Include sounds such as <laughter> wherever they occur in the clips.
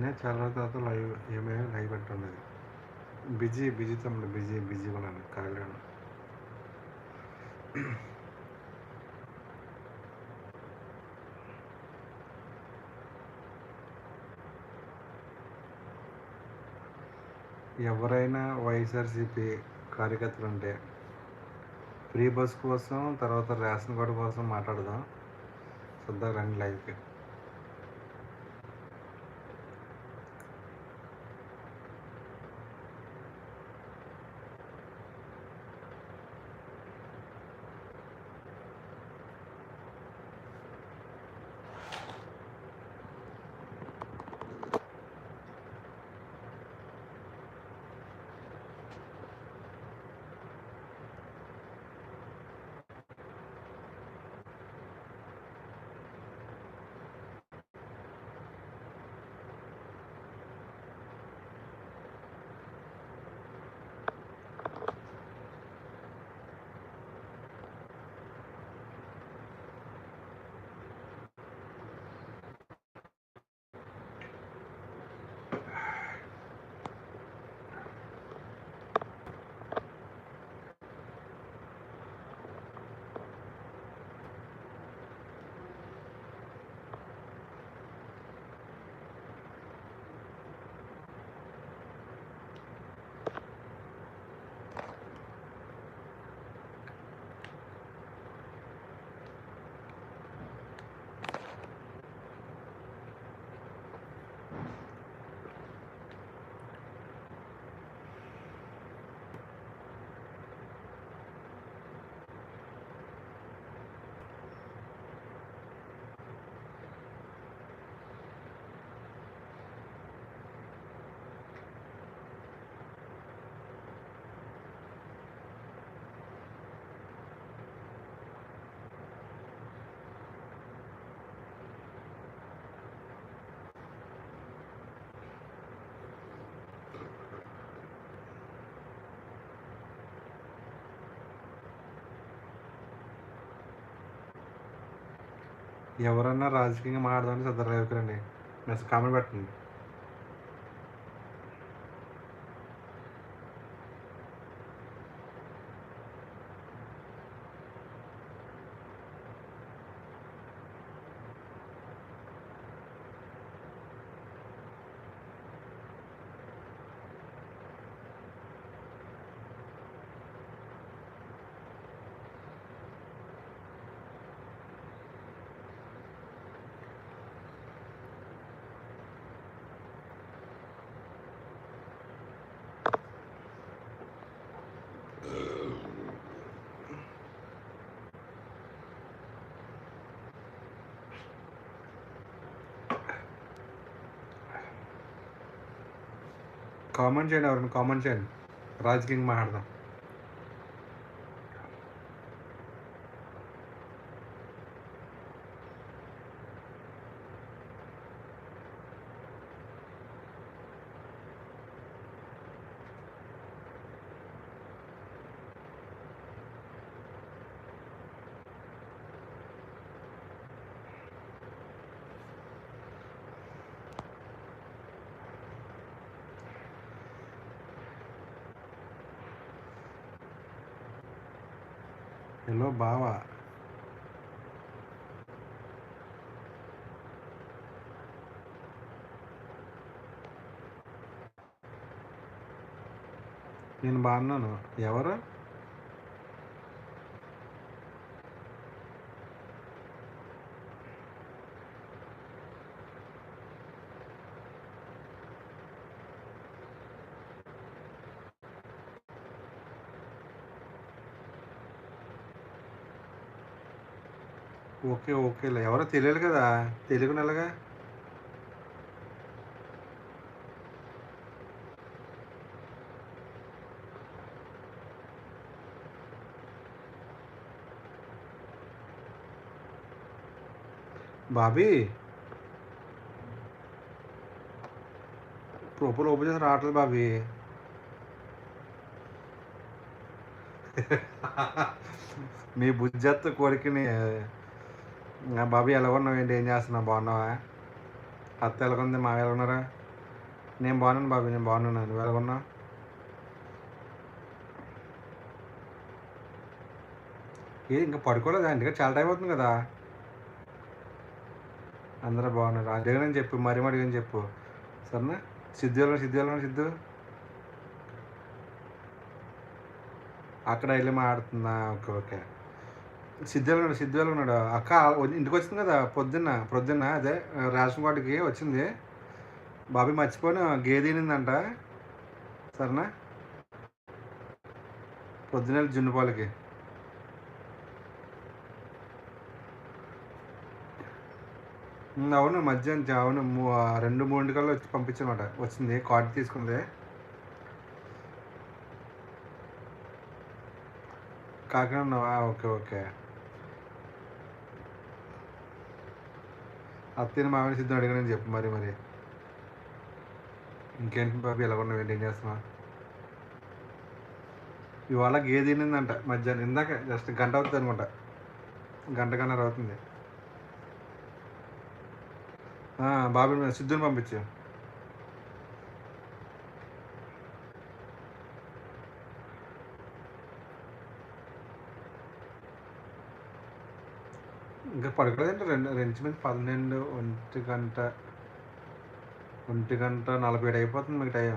నేను చాలా రోజుల తర్వాత లైవ్ ఏమైనా లైవ్ పెట్టున్నది బిజీ బిజీ తమ్ముడు బిజీ బిజీ ఉన్నాను ఖాళీగా ఎవరైనా వైఎస్ఆర్సీపీ కార్యకర్తలు ఉంటే ఫ్రీ బస్ కోసం తర్వాత రేషన్ కార్డు కోసం మాట్లాడదాం. సరదా రండి లైవ్కి. ఎవరన్నా రాజకీయంగా మాట్లాడదామని సదర్ లైవ్కి రండి కామెంట్ పెట్టండి. కామెంట్ చేయండి ఎవరైనా కామెంట్ చేయండి. రాజకీయంగా మాట్లాడదాం. హలో బావా. నేను బాగున్నాను. ఎవరు? ఓకే ఓకేలే ఎవరో తెలియాలి కదా. తెలుగు నెలగా బాబీ. ప్రొఫైల్ ఓపెన్ చేసి రావట్లేదు బాబీ. <laughs> మీ బుజ్జత్త కోరికని బాబు ఎలా ఉన్నావు ఏంటి ఏం చేస్తున్నావు బాగున్నావా? అత్త ఎలాగుంది మా ఎలా ఉన్నారా నేను బాగున్నాను బాబు నేను బాగున్నాను. నువ్వు ఎలాగున్నా ఏ ఇంకా పడుకోలేదా? ఇంటికి చాలా టైం అవుతుంది కదా. అందరూ బాగున్నారు. అడిగానని చెప్పు మరీ అడిగని అని చెప్పు. సరేనా? సిద్ధు వెళ్ళిన సిద్ధు వెళ్ళిన సిద్ధు? అక్కడ వెళ్ళి మాట్లాడుతుందా? Okay okay. సిద్ధవేలు ఎలా ఉన్నాడు. అక్క ఇంటికి వచ్చింది కదా పొద్దున్న పొద్దున్న అదే రేషన్ కార్డుకి వచ్చింది. బాబీ మర్చిపోయిన గేదీనిందంట సరేనా? పొద్దున జున్నుపాలకి అవును మధ్యాహ్నం అవును మూ- రెండు మూడు కల్లా వచ్చి పంపించమాట వచ్చింది కార్డు తీసుకుంది. Kakinada okay okay. అత్తని మామిడి సిద్ధం అడిగానని చెప్పు మరి మరి. ఇంకేంటి బాబు ఎలా ఉన్నావు ఏంటి ఏం చేస్తున్నావు? ఇవాళ గేదె తినిందంట మధ్యాహ్నం ఇందాక జస్ట్ గంట అవుతుంది అనుకుంటా. గంట కన్నర అవుతుంది. బాబు సిద్ధుని పంపించాం. ఇంకా పడకలేదండి. రెండు రెండు మంది పన్నెండు ఒంటి గంట ఒంటి గంట నలభై ఏడు అయిపోతుంది మీకు టైం.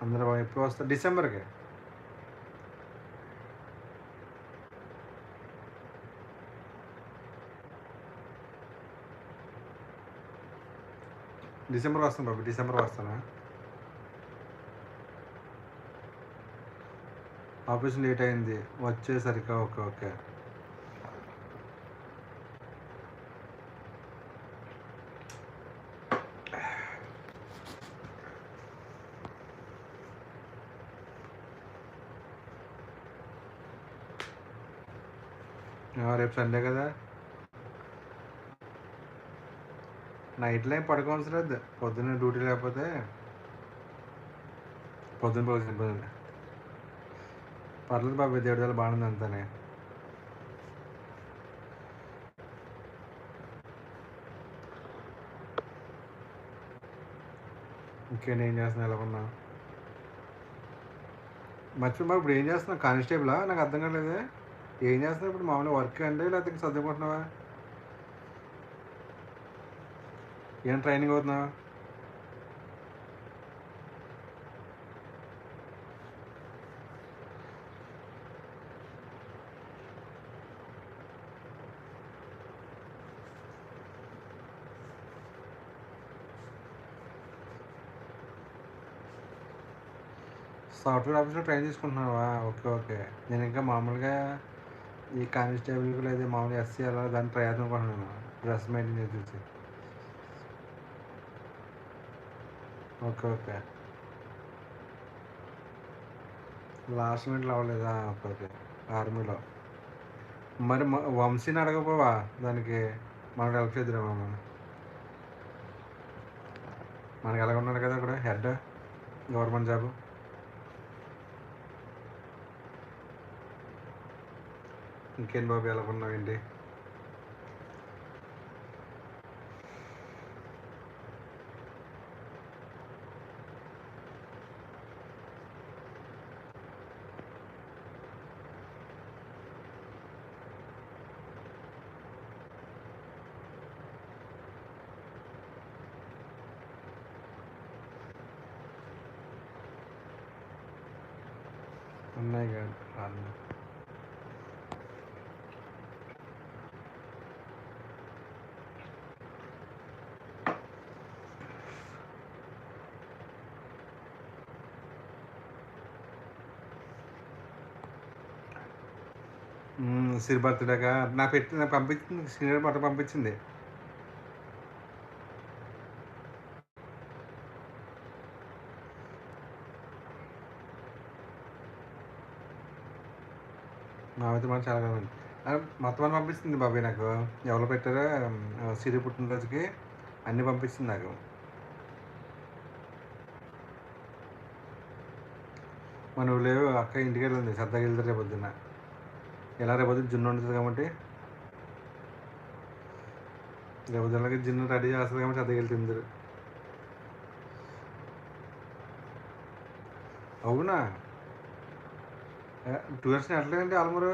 అందరూ ఎప్పుడు వస్తారు. డిసెంబర్కి? డిసెంబర్ వస్తాను బాబు డిసెంబర్ వస్తాను? ఆపరేషన్ లేట్ అయింది వచ్చేసరికి ఓకే ఓకే. రేపు సండే కదా. నైట్లో ఏం పడుకోవాల్సిన లేదు పొద్దున్న డ్యూటీ లేకపోతే పొద్దున్న పోతుంది పొద్దున్న పర్లేదు బాబు దేవుడి వల్ల బాగుంది అంతానే. ఇంకేం ఏం చేస్తున్నా ఎలా ఉన్నా? మర్చిపోయి బాబు ఇప్పుడు ఏం చేస్తున్నావు? కానిస్టేబులా? నాకు అర్థం కాలేదే. ఏం చేస్తున్నావు ఇప్పుడు మామూలుగా వర్క్ అండి లేకపోతే ఇంకా చదువుకుంటున్నావా ఏం ట్రైనింగ్ అవుతున్నావు సాఫ్ట్వేర్ ఆఫీస్లో ట్రైన్ తీసుకుంటున్నావా ఓకే ఓకే నేను ఇంకా మామూలుగా ఈ కానిస్టేబుల్కి లేదా మామూలుగా ఎస్సీ అలా దాని ప్రయత్నం కూడా డ్రెస్ మెయింటైన్ చేసి ఓకే ఓకే. లాస్ట్ మినిట్లో అవ్వలేదా. ఓకే ఆర్మీలో. మరి వంశీని అడగపోవా? దానికి మనకు హెల్ప్ చేద్దామా మనం మనకి ఎలాగ ఉన్నాడు కదా అక్కడ హెడ్? Government job? ఇంకేం బాబు ఎలా ఉన్నావు ఉన్నాయి కానీ సిరి బర్త్డేగా నాకు పెట్టి నాకు పంపించింది సీనియర్ బట్ట పంపించింది. మామైతే మనం చాలా కాలం మొత్తం అని పంపిస్తుంది బాబాయ్ నాకు. ఎవరు పెట్టారో సిరి పుట్టినరోజుకి అన్నీ పంపిస్తుంది నాకు. మన లేవు అక్క ఇంటికి వెళ్ళింది సరదాగా వెళ్తారు రేపు పొద్దున్న ఎలా రేపొద్దు జున్ను ఉంటుంది కాబట్టి? రేపు జనకి జిన్ను రెడీ చేస్తుంది కాబట్టి అదే వెళ్తుంది అవునా? టూ ఇయర్స్ ఎట్లేదండి ఆల్మూరు?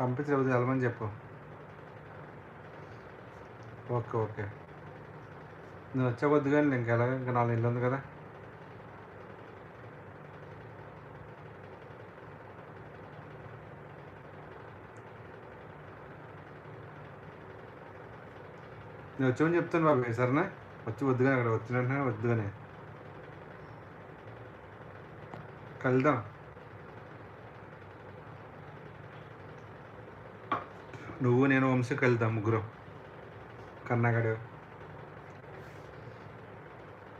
పంపించి రేపు వెళ్ళమని చెప్పు. Okay okay. నేను వచ్చే కొద్ది కానీ ఇంక ఎలాగ ఇంకా నాలుగు ఇల్లు ఉంది కదా. నేను వచ్చామని చెప్తాను బాబు సరేనా వచ్చి వద్దుగానే అక్కడ వచ్చిన వెంటనే వద్దుగానే కలుద్దాం. నువ్వు నేను వంశీ కలుద్దాం ముగ్గురు. కన్నగడు.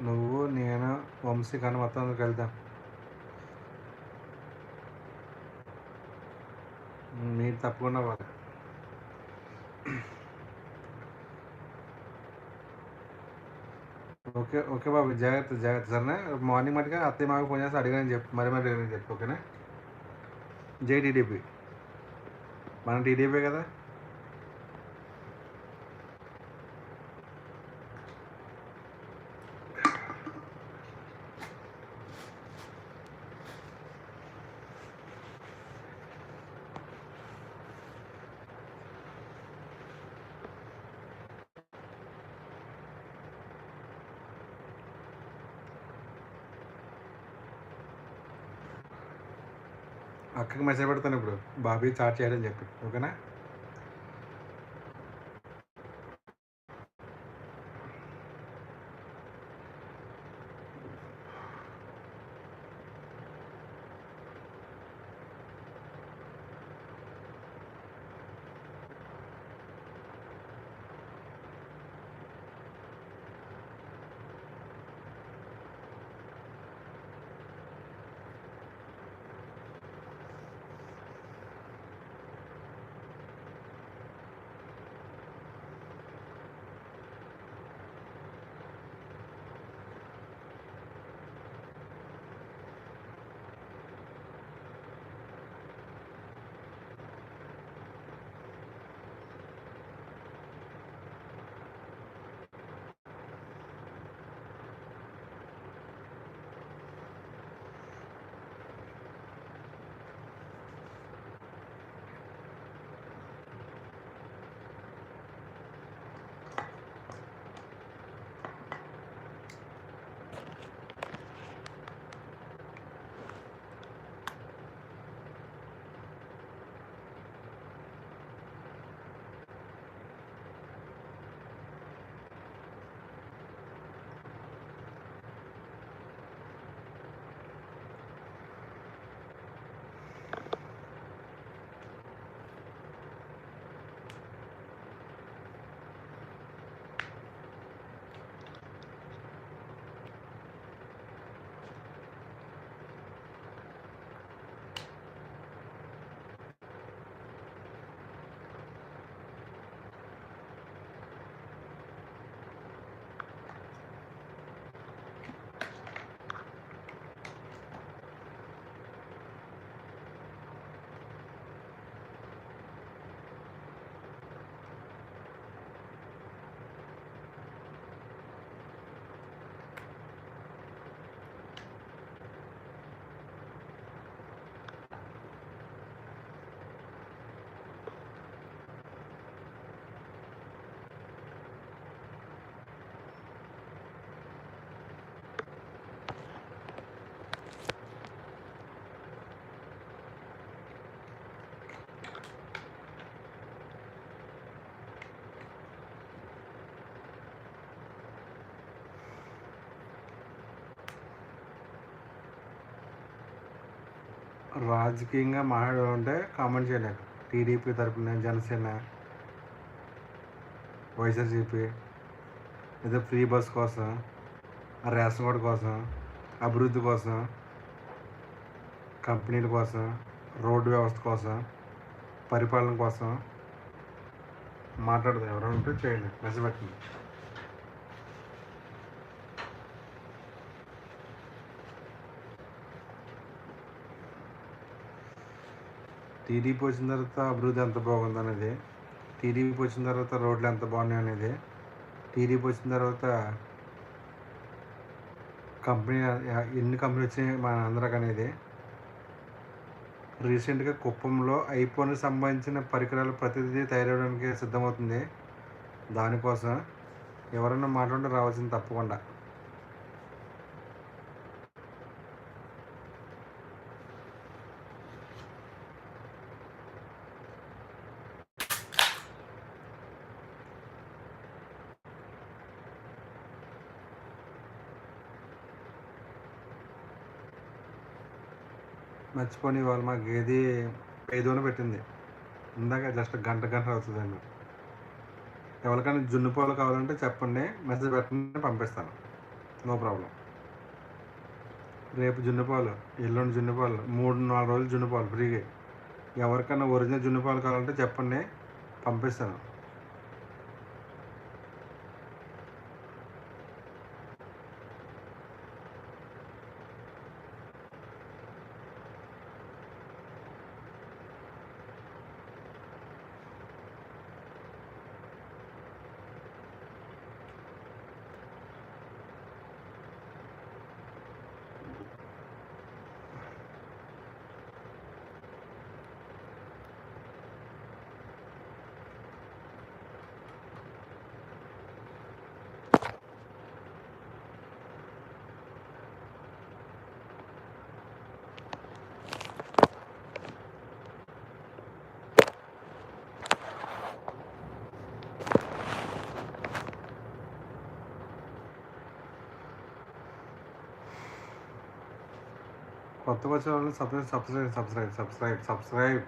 నువ్వు నేను వంశీ కన్న మొత్తం అందరికి వెళ్దాం. మీరు తప్పకుండా వాళ్ళు ఓకే ఓకే బాబు జాగ్రత్త జాగ్రత్త. సరేనా? మార్నింగ్ మటుగా అత్తయ్య మాకు ఫోన్ చేస్తే అడిగానని చెప్పు. మరి మరి అడిగానని చెప్పు ఓకేనా? జై టీడీపీ. మన టీడీపీ కదా? అక్కకి మెసేజ్ పెడతాను ఇప్పుడు. బాబీ చాట్ చేయడని చెప్పి. ఓకేనా? రాజకీయంగా మాట్లాడాలంటే కామెంట్ చేయలేదు. టీడీపీ తరపున జనసేన వైఎస్ఆర్సీపీ ఏదో ఫ్రీ బస్ కోసం రేషన్ కార్డు కోసం అభివృద్ధి కోసం కంపెనీల కోసం రోడ్డు వ్యవస్థ కోసం పరిపాలన కోసం మాట్లాడదు ఎవరంటే ఉంటే చేయండి మెసేజ్ పెట్టండి. టీడీపీ వచ్చిన తర్వాత అభివృద్ధి ఎంత బాగుందనేది టీడీపీ వచ్చిన తర్వాత రోడ్లు ఎంత బాగున్నాయి అనేది టీడీపీ వచ్చిన తర్వాత కంపెనీ ఎన్ని కంపెనీ వచ్చినాయి మన ఆంధ్రాకి అనేది రీసెంట్గా కుప్పంలో ఐఫోన్కి సంబంధించిన పరికరాలు ప్రతిదీ తయారవడానికి సిద్ధమవుతుంది. దానికోసం ఎవరైనా మాట్లాడి రావాల్సింది తప్పకుండా. మర్చిపోని వాళ్ళు మా గేది ఐదున పెట్టింది. ఇందాక జస్ట్ గంట గంట అవుతుందండి. ఎవరికైనా జున్ను పాలు కావాలంటే చెప్పండి మెసేజ్ పెట్టండి పంపిస్తాను. No problem. రేపు జున్ను పాలు ఎల్లుండి జున్ను పాలు మూడు నాలుగు రోజులు జున్ను పాలు ఫ్రీగా. ఎవరికైనా ఒరిజినల్ జున్ను పాలు కావాలంటే చెప్పండి పంపిస్తాను. కొత్త వచ్చిన వాళ్ళు subscribe subscribe subscribe subscribe subscribe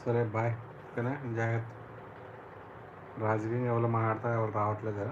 సరే బాయ్ ఓకేనా జాగ్రత్త రాజకీయం ఎవరు మాట్లాడతా ఎవరు రావట్లేదు